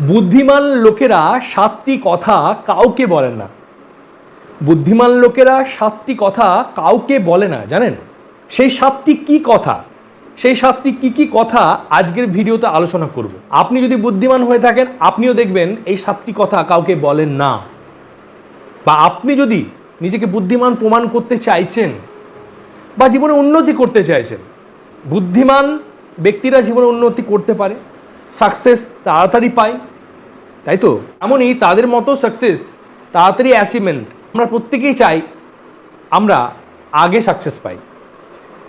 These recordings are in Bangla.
বুদ্ধিমান লোকেরা সাতটি কথা কাউকে বলেন না। বুদ্ধিমান লোকেরা সাতটি কথা কাউকে বলে না, জানেন? সেই সাতটি কি কথা? সেই সাতটি কি কি কথা আজকের ভিডিওতে আলোচনা করব। আপনি যদি বুদ্ধিমান হয়ে থাকেন, আপনিও দেখবেন এই সাতটি কথা কাউকে বলেন না। বা আপনি যদি নিজেকে বুদ্ধিমান প্রমাণ করতে চাইছেন বা জীবনে উন্নতি করতে চাইছেন, বুদ্ধিমান ব্যক্তিরা জীবনে উন্নতি করতে পারে। সাকসেস তাড়াতাড়ি পায় তাই তো? এমনই তাদের মতো সাকসেস তাড়াতাড়ি অ্যাচিভমেন্ট আমরা প্রত্যেকেই চাই আমরা আগে সাকসেস পাই।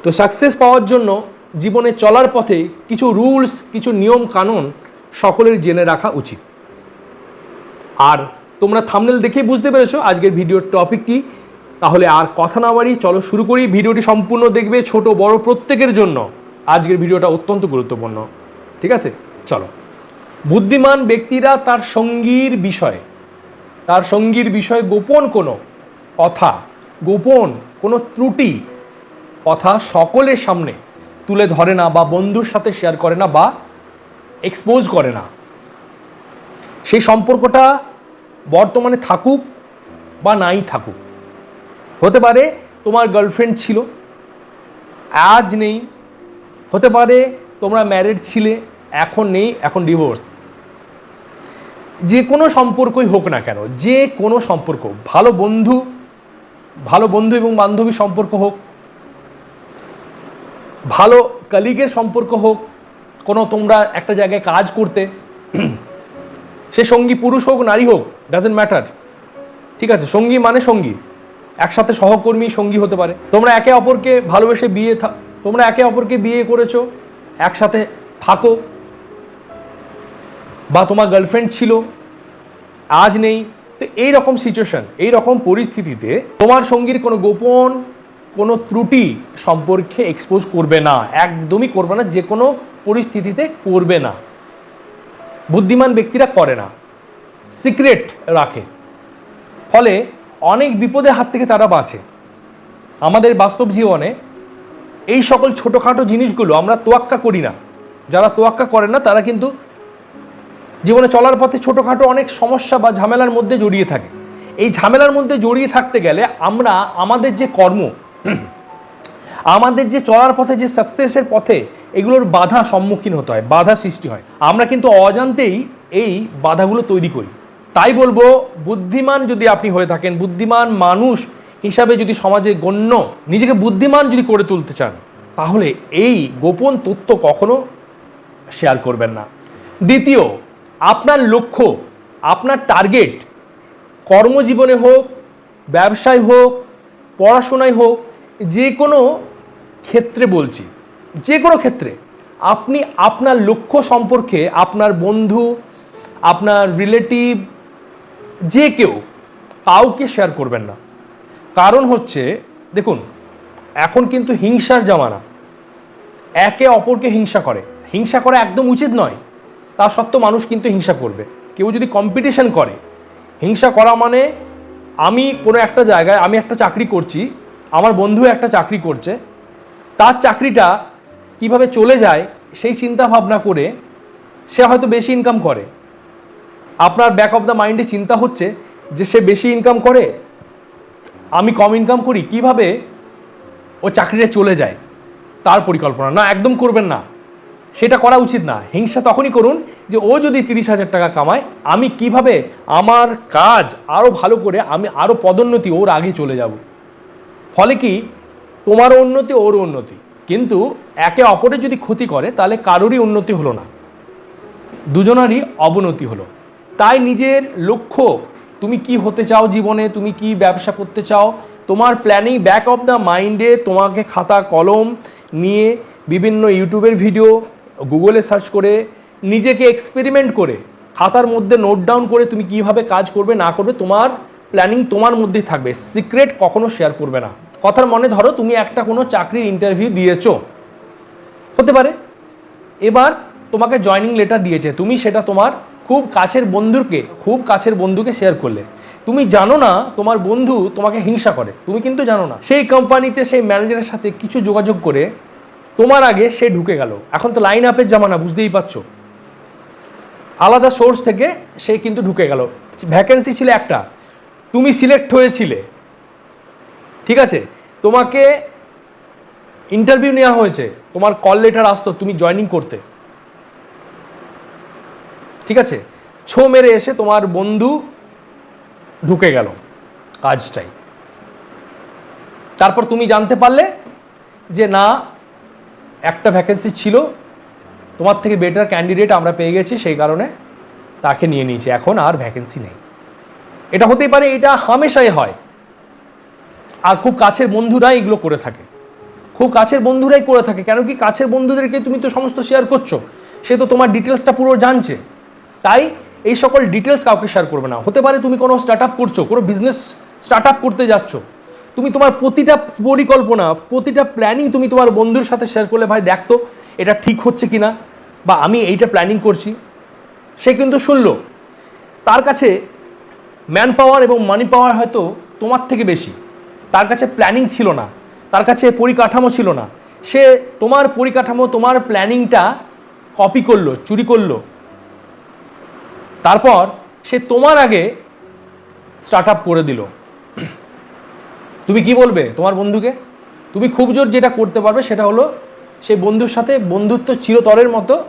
তো সাকসেস পাওয়ার জন্য জীবনে চলার পথে কিছু রুলস কিছু নিয়ম, কানুন সকলের জেনে রাখা উচিত। আর তোমরা থামনেল দেখেই বুঝতে পেরেছ আজকের ভিডিওর টপিক কি? তাহলে আর কথা না বাড়ি চলো শুরু করি। ভিডিওটি সম্পূর্ণ দেখবে ছোট, বড় প্রত্যেকের জন্য। আজকের ভিডিওটা অত্যন্ত গুরুত্বপূর্ণ। ঠিক আছে? চলো। বুদ্ধিমান ব্যক্তিরা তার সঙ্গীর বিষয়ে, তার সঙ্গীর বিষয়ে গোপন কোনো কথা, গোপন কোনো ত্রুটি, কথা সকলের সামনে তুলে ধরে না বা বন্ধুর সাথে শেয়ার করে না বা এক্সপোজ করে না। সেই সম্পর্কটা বর্তমানে থাকুক বা নাই থাকুক। হতে পারে তোমার গার্লফ্রেন্ড ছিল, আজ নেই। হতে পারে তোমরা ম্যারিড ছিলে এখন নেই, এখন ডিভোর্স যে কোনো সম্পর্কই হোক না কেন, যে কোনো সম্পর্ক, ভালো বন্ধু ভালো বন্ধু এবং বান্ধবী সম্পর্ক হোক, ভালো কালিগের সম্পর্ক হোক, কোনো তোমরা একটা জায়গায় কাজ করতে, সে সঙ্গী পুরুষ হোক, নারী হোক ডাজেন্ট ম্যাটার ঠিক আছে? সঙ্গী মানে সঙ্গী, একসাথে সহকর্মী সঙ্গী হতে পারে। তোমরা একে অপরকে ভালোবেসে বিয়ে তোমরা একে অপরকে বিয়ে করেছ, একসাথে থাকো বা তোমার গার্লফ্রেন্ড ছিল, আজ নেই, তো এই রকম সিচুয়েশন এই রকম পরিস্থিতিতে তোমার সঙ্গীর কোনো গোপন কোনো ত্রুটি সম্পর্কে এক্সপোজ করবে না, একদমই করবে না, যে কোনো পরিস্থিতিতে করবে না। বুদ্ধিমান ব্যক্তিরা করে না সিক্রেট রাখে। ফলে অনেক বিপদের হাত থেকে তারা বাঁচে। আমাদের বাস্তব জীবনে এই সকল ছোটোখাটো জিনিসগুলো আমরা তোয়াক্কা করি না। যারা তোয়াক্কা করে না, তারা কিন্তু জীবনে চলার পথে ছোটোখাটো অনেক সমস্যা বা ঝামেলার মধ্যে জড়িয়ে থাকে। এই ঝামেলার মধ্যে জড়িয়ে থাকতে গেলে আমরা আমাদের যে কর্ম, আমাদের যে চলার পথে, যে সাকসেসের পথে এগুলোর বাধা সম্মুখীন হতে হয়, বাধা সৃষ্টি হয়। আমরা কিন্তু অজান্তেই এই বাধাগুলো তৈরি করি। তাই বলব, বুদ্ধিমান যদি আপনি হয়ে থাকেন, বুদ্ধিমান মানুষ হিসাবে যদি সমাজে গণ্য, নিজেকে বুদ্ধিমান যদি করে তুলতে চান, তাহলে এই গোপন তথ্য কখনো শেয়ার করবেন না। দ্বিতীয় আপনার লক্ষ্য, আপনার টার্গেট কর্মজীবনে হোক, ব্যবসায় হোক, পড়াশোনায় হোক, যে কোনো ক্ষেত্রে বলছি, যে কোনো ক্ষেত্রে আপনি আপনার লক্ষ্য সম্পর্কে আপনার বন্ধু, আপনার রিলেটিভ যে কেউ কাউকে শেয়ার করবেন না। কারণ হচ্ছে, দেখুন, এখন কিন্তু হিংসার জামানা। একে অপরকে হিংসা করে। হিংসা করা একদম উচিত নয়। তা সত্ত্বেও মানুষ কিন্তু হিংসা করবে। কেউ যদি কম্পিটিশন করে, হিংসা করা মানে আমি কোনো একটা জায়গায় আমি একটা চাকরি করছি, আমার বন্ধু একটা চাকরি করছে, তার চাকরিটা কীভাবে চলে যায় সেই চিন্তা ভাবনা করে সে হয়তো বেশি ইনকাম করে। আপনার ব্যাক অফ দ্য মাইন্ডে চিন্তা হচ্ছে যে সে বেশি ইনকাম করে? আমি কম ইনকাম করি, কীভাবে ও চাকরিটা চলে যায়? তার পরিকল্পনা। না, একদম করবেন না। সেটা করা উচিত না। হিংসা তখনই করুন যে ও যদি তিরিশ হাজার টাকা কামায়, আমি কীভাবে আমার কাজ আরও ভালো করে, আমি আরও পদোন্নতি ওর আগে চলে যাব। ফলে কি? তোমারও উন্নতি ওরও উন্নতি। কিন্তু একে অপরের যদি ক্ষতি করে, তাহলে কারোরই উন্নতি হলো না। দুজনারই অবনতি হলো। তাই নিজের লক্ষ্য, তুমি কি হতে চাও জীবনে, তুমি কি ব্যবসা করতে চাও, তোমার প্ল্যানিং ব্যাক অফ দ্য মাইন্ডে তোমাকে খাতা, কলম নিয়ে বিভিন্ন ইউটিউবের ভিডিও গুগলে সার্চ করে, নিজেকে এক্সপেরিমেন্ট করে, খাতার মধ্যে নোট ডাউন করে তুমি কীভাবে কাজ করবে, না করবে, তোমার প্ল্যানিং তোমার মধ্যেই থাকবে। সিক্রেট কখনো শেয়ার করবে না। কথার মনে ধরো তুমি একটা কোনো চাকরির ইন্টারভিউ দিয়েছ। হতে পারে। এবার তোমাকে জয়নিং লেটার দিয়েছে। তুমি সেটা তোমার খুব কাছের বন্ধুকে, খুব কাছের বন্ধুকে শেয়ার করলে। তুমি জানো না তোমার বন্ধু তোমাকে হিংসা করে। তুমি কিন্তু জানো না। সেই কোম্পানিতে সেই ম্যানেজারের সাথে কিছু যোগাযোগ করে তোমার আগে সে ঢুকে গেল। এখন তো লাইন আপের জামানা, বুঝতেই পারছ? আলাদা সোর্স থেকে সে কিন্তু ঢুকে গেল। ভ্যাকেন্সি ছিল একটা। তুমি সিলেক্ট হয়েছিলে। ঠিক আছে? তোমাকে ইন্টারভিউ নেওয়া হয়েছে। তোমার কল লেটার আসতো, তুমি জয়েনিং করতে। ঠিক আছে? ছো মেরে এসে তোমার বন্ধু ঢুকে গেল কাজটাই। তারপর তুমি জানতে পারলে যে না একটা ভ্যাকেন্সি ছিল। তোমার থেকে বেটার ক্যান্ডিডেট আমরা পেয়ে গেছি, সেই কারণে তাকে নিয়ে নিয়েছি। এখন আর ভ্যাকেন্সি নেই। এটা হতেই পারে, এটা হামেশাই হয়। আর খুব কাছের বন্ধুরাই এগুলো করে থাকে। খুব কাছের বন্ধুরাই করে থাকে, কেন কি কাছের বন্ধুদেরকে তুমি তো সমস্ত শেয়ার করছ। সে তো তোমার ডিটেলসটা পুরো জানছে। তাই এই সকল ডিটেলস কাউকে শেয়ার করবে না। হতে পারে তুমি কোনো স্টার্ট আপ করছ, কোনো বিজনেস স্টার্ট আপ করতে যাচ্ছ। তুমি তোমার প্রতিটা পরিকল্পনা, প্রতিটা প্ল্যানিং তুমি তোমার বন্ধুর সাথে শেয়ার করলে, ভাই দেখতো এটা ঠিক হচ্ছে কি না বা, আমি এইটা প্ল্যানিং করছি। সে কিন্তু শুনলো। তার কাছে ম্যান পাওয়ার এবং মানি পাওয়ার হয়তো তোমার থেকে বেশি। তার কাছে প্ল্যানিং ছিল না। তার কাছে পরিকাঠামো ছিল না। সে তোমার পরিকাঠামো, তোমার প্ল্যানিংটা কপি করল, চুরি করল। তারপর সে তোমার আগে স্টার্ট আপ করে দিল। তুমি কি বলবে তোমার বন্ধুকে? তুমি খুব জোর যেটা করতে পারবে সেটা হলো সেই বন্ধুর সাথে বন্ধুত্ব চিরতরের মতো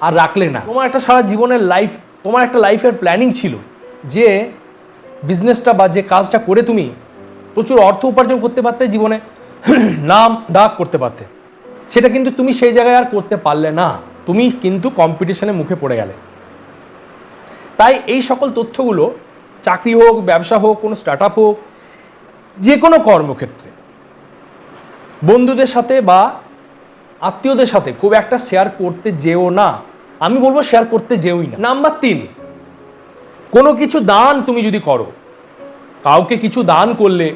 আর রাখলে না। তোমার একটা সারা জীবনের লাইফ তোমার একটা লাইফের প্ল্যানিং ছিল যে বিজনেসটা বা যে কাজটা করে তুমি প্রচুর অর্থ উপার্জন করতে পারতে, জীবনে নাম ডাক করতে পারতে। সেটা কিন্তু তুমি সেই জায়গায় আর করতে পারলে না। তুমি কিন্তু কম্পিটিশনের মুখে পড়ে গেলে। তাই এই সকল তথ্যগুলো, চাকরি হোক, ব্যবসা হোক, কোনো স্টার্ট হোক যে কোনো কর্মক্ষেত্রে। বন্ধুদের সাথে বা আত্মীয়দের সাথে খুব একটা শেয়ার করতে যেও না। আমি বলব শেয়ার করতে যেওই না। নাম্বার তিন, কোনো কিছু দান তুমি যদি করো, কাউকে কিছু দান করলে,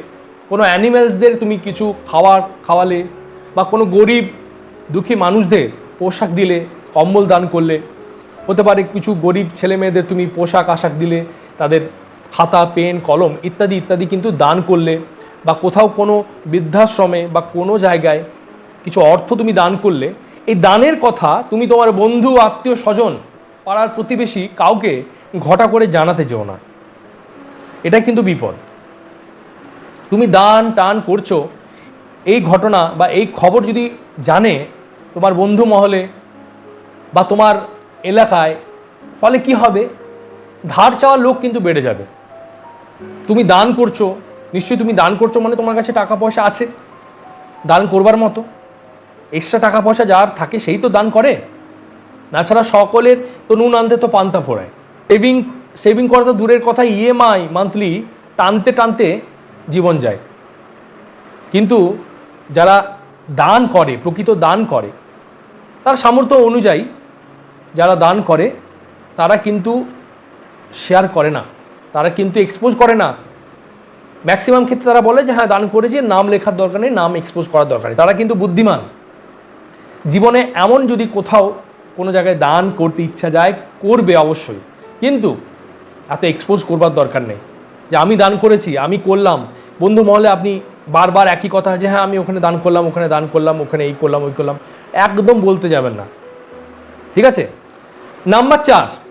কোনো অ্যানিমেলসদের তুমি কিছু খাওয়ার খাওয়ালে বা কোনো গরিব, দুঃখী মানুষদের পোশাক দিলে, কম্বল দান করলে, হতে পারে কিছু গরিব ছেলে মেয়েদের তুমি পোশাক আশাক দিলে, তাদের খাতা, পেন, কলম ইত্যাদি ইত্যাদি কিন্তু দান করলে বা কোথাও কোনো বৃদ্ধাশ্রমে বা কোনো জায়গায় কিছু অর্থ তুমি দান করলে, এই দানের কথা তুমি তোমার বন্ধু, আত্মীয়, স্বজন, পাড়ার প্রতিবেশী কাউকে ঘটা করে জানাতে যেও না। এটা কিন্তু বিপদ। তুমি দান টান করছ, এই ঘটনা বা এই খবর যদি জানে তোমার বন্ধু মহলে বা তোমার এলাকায়, ফলে কি হবে? ধার চাওয়ার লোক কিন্তু বেড়ে যাবে। তুমি দান করছ, নিশ্চয়ই তুমি দান করছ মানে তোমার কাছে টাকা পয়সা আছে। দান করবার মতো। এক্সট্রা টাকা পয়সা যার থাকে সেই তো দান করে। তাছাড়া সকলের তো নুন আনতে তো পান্তা ফোড়ায়। সেভিং সেভিং করা তো দূরের কথা ইএমআই মান্থলি টানতে টানতে জীবন যায়। কিন্তু যারা দান করে, প্রকৃত দান করে, তার সামর্থ্য অনুযায়ী যারা দান করে, তারা কিন্তু শেয়ার করে না। তারা কিন্তু এক্সপোজ করে না। ম্যাক্সিমাম ক্ষেত্রে তারা বলে যে হ্যাঁ দান করেছি, নাম লেখার দরকার নেই, নাম এক্সপোজ করার দরকার নেই। তারা কিন্তু বুদ্ধিমান। জীবনে এমন যদি কোথাও কোনো জায়গায় দান করতে ইচ্ছা যায়, করবে অবশ্যই। কিন্তু এত এক্সপোজ করবার দরকার নেই। যে, আমি দান করেছি, আমি করলাম। বন্ধু মহলে আপনি বারবার একই কথা যে হ্যাঁ আমি ওখানে দান করলাম, ওখানে দান করলাম, ওখানে এই করলাম, ওই করলাম। একদম বলতে যাবেন না। ঠিক আছে? নাম্বার চার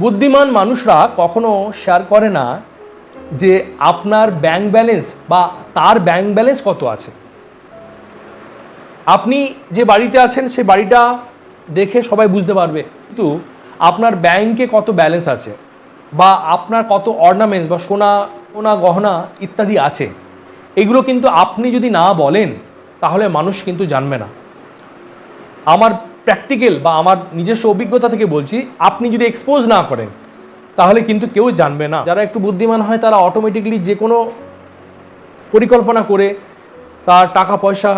বুদ্ধিমান মানুষরা কখনো শেয়ার করে না যে আপনার ব্যাংক ব্যালেন্স বা তার ব্যাংক ব্যালেন্স কত আছে। আপনি যে বাড়িতে আছেন সেই বাড়িটা দেখে সবাই বুঝতে পারবে। কিন্তু আপনার ব্যাংকে কত ব্যালেন্স আছে বা আপনার কত অর্নামেন্টস বা সোনা সোনা, গহনা ইত্যাদি আছে, এগুলো কিন্তু আপনি যদি না বলেন, তাহলে মানুষ কিন্তু জানবে না। আমার প্র্যাকটিক্যাল বা আমার নিজস্ব অভিজ্ঞতা থেকে বলছি, আপনি যদি এক্সপোজ না করেন, তাহলে কিন্তু কেউ জানবে না। যারা একটু বুদ্ধিমান হয়, তারা অটোমেটিকলি যে কোনো পরিকল্পনা করে তার টাকা পয়সা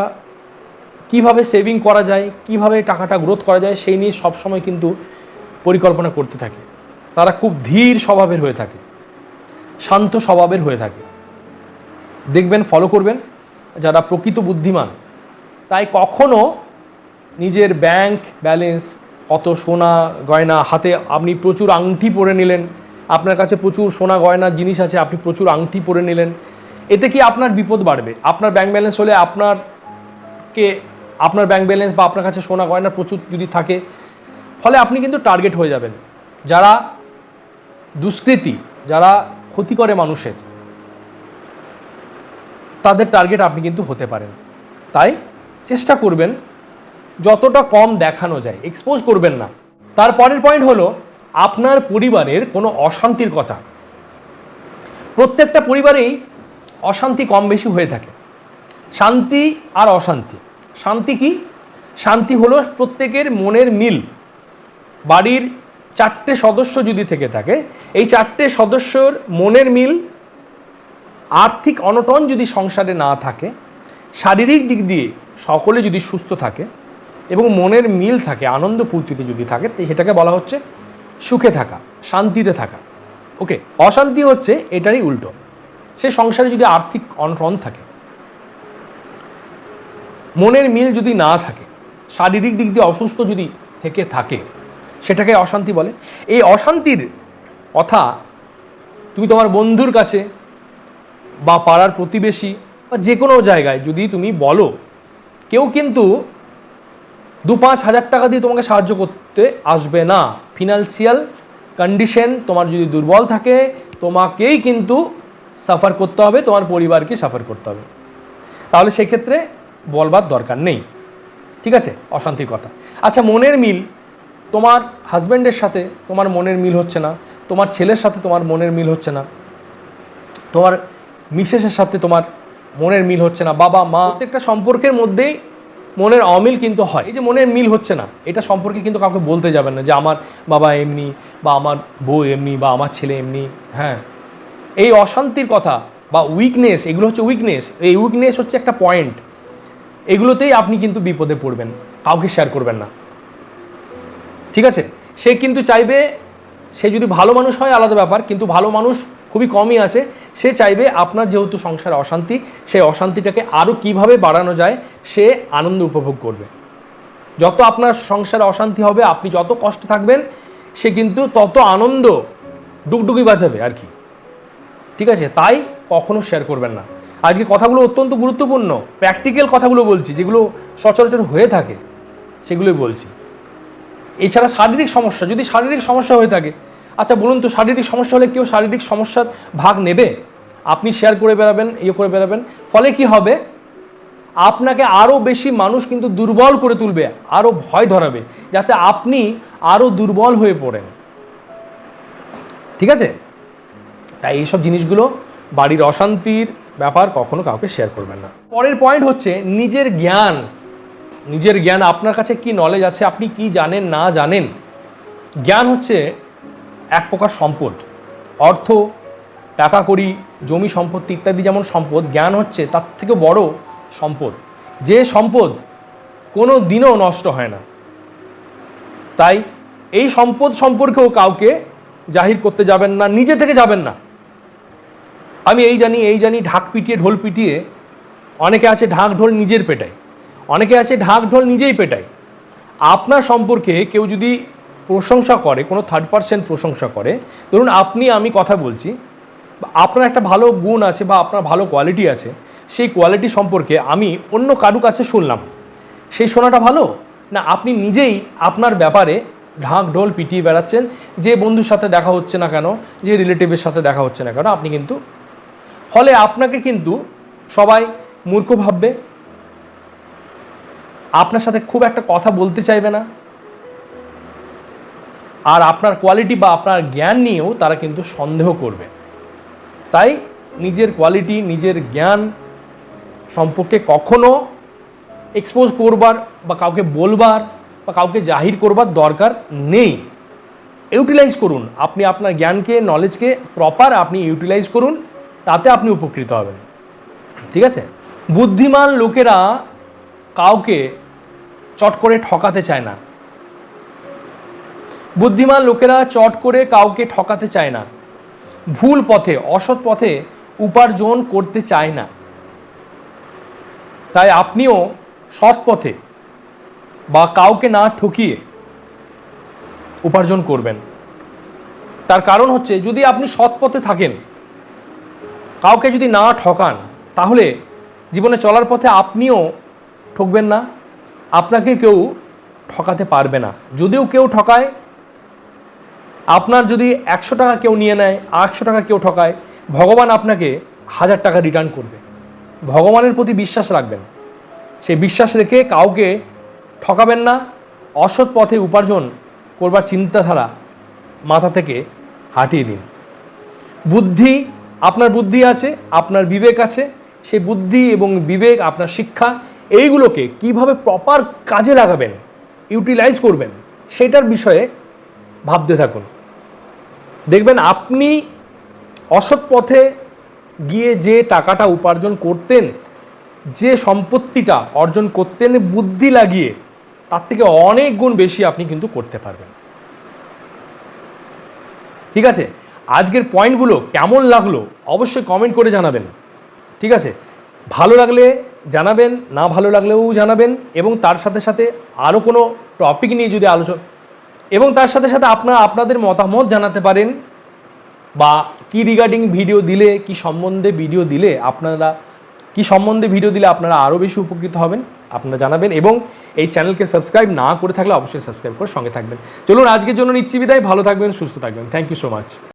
কীভাবে সেভিং করা যায়, কীভাবে টাকাটা গ্রোথ করা যায়, সেই নিয়ে সবসময় কিন্তু পরিকল্পনা করতে থাকে। তারা খুব ধীর স্বভাবের হয়ে থাকে, শান্ত স্বভাবের হয়ে থাকে। দেখবেন ফলো করবেন। যারা প্রকৃত বুদ্ধিমান, তাই কখনো নিজের ব্যাংক ব্যালেন্স কত সোনা গয়না হাতে আপনি প্রচুর আংটি পরে নিলেন, আপনার কাছে প্রচুর সোনা গয়না জিনিস আছে, আপনি প্রচুর আংটি পরে নিলেন, এতে কি আপনার বিপদ বাড়বে? আপনার ব্যাংক ব্যালেন্স হলে আপনার কে, আপনার ব্যাংক ব্যালেন্স বা আপনার কাছে সোনা গয়না প্রচুর যদি থাকে, ফলে আপনি কিন্তু টার্গেট হয়ে যাবেন। যারা দুষ্কৃতি, যারা ক্ষতি করে মানুষের, তাদের টার্গেট আপনি কিন্তু হতে পারেন। তাই চেষ্টা করবেন যতটা কম দেখানো যায় এক্সপোজ করবেন না। তার পরের পয়েন্ট হলো, আপনার পরিবারের কোনো অশান্তির কথা। প্রত্যেকটা পরিবারেই অশান্তি কম বেশি হয়ে থাকে। শান্তি আর অশান্তি। শান্তি কি? শান্তি হলো প্রত্যেকের মনের মিল। বাড়ির চারটে সদস্য যদি থেকে থাকে, এই চারটে সদস্যর মনের মিল, আর্থিক অনটন যদি সংসারে না থাকে, শারীরিক দিক দিয়ে সকলে যদি সুস্থ থাকে এবং মনের মিল থাকে, আনন্দ ফুর্তিতে যদি থাকে, তো সেটাকে বলা হচ্ছে সুখে থাকা, শান্তিতে থাকা। ওকে অশান্তি হচ্ছে এটারই উল্টো। সে সংসারে যদি আর্থিক অনটন থাকে, মনের মিল যদি না থাকে, শারীরিক দিক দিয়ে অসুস্থ যদি থেকে থাকে, সেটাকে অশান্তি বলে। এই অশান্তির কথা তুমি তোমার বন্ধুর কাছে বা পাড়ার প্রতিবেশী বা যে কোনো জায়গায় যদি তুমি বলো, কেউ কিন্তু দু পাঁচ হাজার টাকা দিয়ে তোমাকে সাহায্য করতে আসবে না। ফিনান্সিয়াল কন্ডিশন তোমার যদি দুর্বল থাকে, তোমাকেই কিন্তু সাফার করতে হবে, তোমার পরিবারকে সাফার করতে হবে। তাহলে সেক্ষেত্রে বলবার দরকার নেই। ঠিক আছে? অশান্তির কথা। আচ্ছা মনের মিল। তোমার হাজব্যান্ডের সাথে তোমার মনের মিল হচ্ছে না। তোমার ছেলের সাথে তোমার মনের মিল হচ্ছে না। তোমার মিসেসের সাথে তোমার মনের মিল হচ্ছে না। বাবা, মা প্রত্যেকটা সম্পর্কের মধ্যেই মনের অমিল কিন্তু হয়। এই যে মনের মিল হচ্ছে না, এটা সম্পর্কে কিন্তু কাউকে বলতে যাবেন না যে আমার বাবা এমনি বা আমার বউ এমনি বা আমার ছেলে এমনি হ্যাঁ। এই অশান্তির কথা বা উইকনেস এগুলো হচ্ছে উইকনেস এই উইকনেস হচ্ছে একটা পয়েন্ট এগুলোতেই আপনি কিন্তু বিপদে পড়বেন, কাউকে শেয়ার করবেন না। ঠিক আছে? সে কিন্তু চাইবে, সে যদি ভালো মানুষ হয়, আলাদা ব্যাপার, কিন্তু ভালো মানুষ খুবই কমই আছে। সে চাইবে আপনার যেহেতু সংসারে অশান্তি, সেই অশান্তিটাকে আরও কীভাবে বাড়ানো যায়, সে আনন্দ উপভোগ করবে। যত আপনার সংসারে অশান্তি হবে, আপনি যত কষ্ট থাকবেন, সে কিন্তু তত আনন্দ ডুগডুগি বাজাবে আর কি। ঠিক আছে? তাই কখনো শেয়ার করবেন না। আজকে কথাগুলো অত্যন্ত গুরুত্বপূর্ণ। প্র্যাকটিক্যাল কথাগুলো বলছি, যেগুলো সচরাচর হয়ে থাকে, সেগুলোই বলছি। এছাড়া শারীরিক সমস্যা, যদি শারীরিক সমস্যা হয়ে থাকে আচ্ছা বলুন তো, শারীরিক সমস্যা হলে কেউ শারীরিক সমস্যার ভাগ নেবে? আপনি শেয়ার করে বেড়াবেন ইয়ে করে বেড়াবেন। ফলে কি হবে? আপনাকে আরও বেশি মানুষ কিন্তু দুর্বল করে তুলবে আরও ভয় ধরাবে, যাতে আপনি আরও দুর্বল হয়ে পড়েন। ঠিক আছে? তাই এইসব জিনিসগুলো বাড়ির অশান্তির ব্যাপার কখনো কাউকে শেয়ার করবেন না। পরের পয়েন্ট হচ্ছে নিজের জ্ঞান। নিজের জ্ঞান, আপনার কাছে কি নলেজ আছে, আপনি কি জানেন, না জানেন? জ্ঞান হচ্ছে এক প্রকার সম্পদ। অর্থ, টাকা কড়ি, জমি সম্পত্তি ইত্যাদি যেমন সম্পদ, জ্ঞান হচ্ছে তার থেকে বড় সম্পদ। যে সম্পদ কোনো দিনও নষ্ট হয় না। তাই এই সম্পদ সম্পর্কেও কাউকে জাহির করতে যাবেন না, নিজে থেকে যাবেন না। আমি এই জানি এই জানি, ঢাক পিটিয়ে, ঢোল পিটিয়ে অনেকে আছে ঢাক, ঢোল নিজের পেটায়। অনেকে আছে ঢাক, ঢোল নিজেই পেটায়। আপনার সম্পর্কে কেউ যদি প্রশংসা করে, কোনো থার্ড পার্সেন্ট প্রশংসা করে। ধরুন আপনি, আমি কথা বলছি, আপনার একটা ভালো গুণ আছে বা আপনার ভালো কোয়ালিটি আছে, সেই কোয়ালিটি সম্পর্কে আমি অন্য কারু কাছে শুনলাম। সেই শোনাটা ভালো? না, আপনি নিজেই আপনার ব্যাপারে ঢাক ঢোল পিটিয়ে বেড়াচ্ছেন, যে বন্ধুর সাথে দেখা হচ্ছে না কেন, যে রিলেটিভের সাথে দেখা হচ্ছে না কেন, আপনি কিন্তু ফলে আপনাকে কিন্তু সবাই মূর্খ ভাববে। আপনার সাথে খুব একটা কথা বলতে চাইবে না। আর আপনার কোয়ালিটি বা আপনার জ্ঞান নিয়েও তারা কিন্তু সন্দেহ করবে। তাই নিজের কোয়ালিটি নিজের জ্ঞান সম্পর্কে কখনো এক্সপোজ করবার বা কাউকে বলবার বা কাউকে জাহির করবার দরকার নেই। ইউটিলাইজ করুন। আপনি আপনার জ্ঞানকে নলেজকে প্রপার আপনি ইউটিলাইজ করুন, তাতে আপনি উপকৃত হবেন। ঠিক আছে? বুদ্ধিমান লোকেরা কাউকে চট করে ঠকাতে চায় না। বুদ্ধিমান লোকেরা চট করে কাউকে ঠকাতে চায় না। ভুল পথে, অসৎ পথে উপার্জন করতে চায় না। তাই আপনিও সৎ পথে বা কাউকে না ঠকিয়ে উপার্জন করবেন। তার কারণ হচ্ছে, যদি আপনি সৎ পথে থাকেন, কাউকে যদি না ঠকান, তাহলে জীবনে চলার পথে আপনিও ঠকবেন না, আপনাকে কেউ ঠকাতে পারবে না। যদিও কেউ ঠকায় আপনার যদি একশো টাকা কেউ নিয়ে নেয়, আটশো টাকা কেউ ঠকায়, ভগবান আপনাকে হাজার টাকা রিটার্ন করবে। ভগবানের প্রতি বিশ্বাস রাখবেন। সেই বিশ্বাস রেখে কাউকে ঠকাবেন না, অসৎ পথে উপার্জন করবার চিন্তাধারা মাথা থেকে হাঁটিয়ে দিন বুদ্ধি, আপনার বুদ্ধি আছে, আপনার বিবেক আছে, সেই বুদ্ধি এবং বিবেক, আপনার শিক্ষা, এইগুলোকে কীভাবে প্রপার কাজে লাগাবেন ইউটিলাইজ করবেন, সেটার বিষয়ে ভাবতে থাকুন। দেখবেন আপনি অসৎ পথে গিয়ে যে টাকাটা উপার্জন করতেন, যে সম্পত্তিটা অর্জন করতেন, বুদ্ধি লাগিয়ে তার থেকে অনেক গুণ বেশি আপনি কিন্তু করতে পারবেন। ঠিক আছে? আজকের পয়েন্টগুলো কেমন লাগল অবশ্যই কমেন্ট করে জানাবেন। ঠিক আছে? ভালো লাগলে জানাবেন, না ভালো লাগলেও জানাবেন এবং তার সাথে সাথে আরও কোনো টপিক নিয়ে যদি আলোচনা এবং তার সাথে সাথে আপনারা আপনাদের মতামত জানাতে পারেন বা কি রিগার্ডিং ভিডিও দিলে, কি সম্বন্ধে ভিডিও দিলে আপনারা, কি সম্বন্ধে ভিডিও দিলে আপনারা আরও বেশি উপকৃত হবেন, আপনারা জানাবেন এবং এই চ্যানেলকে সাবস্ক্রাইব না করে থাকলে অবশ্যই সাবস্ক্রাইব করে সঙ্গে থাকবেন। চলুন আজকের জন্য নিচ্ছি বিদায়, ভালো থাকবেন, সুস্থ থাকবেন। Thank you so much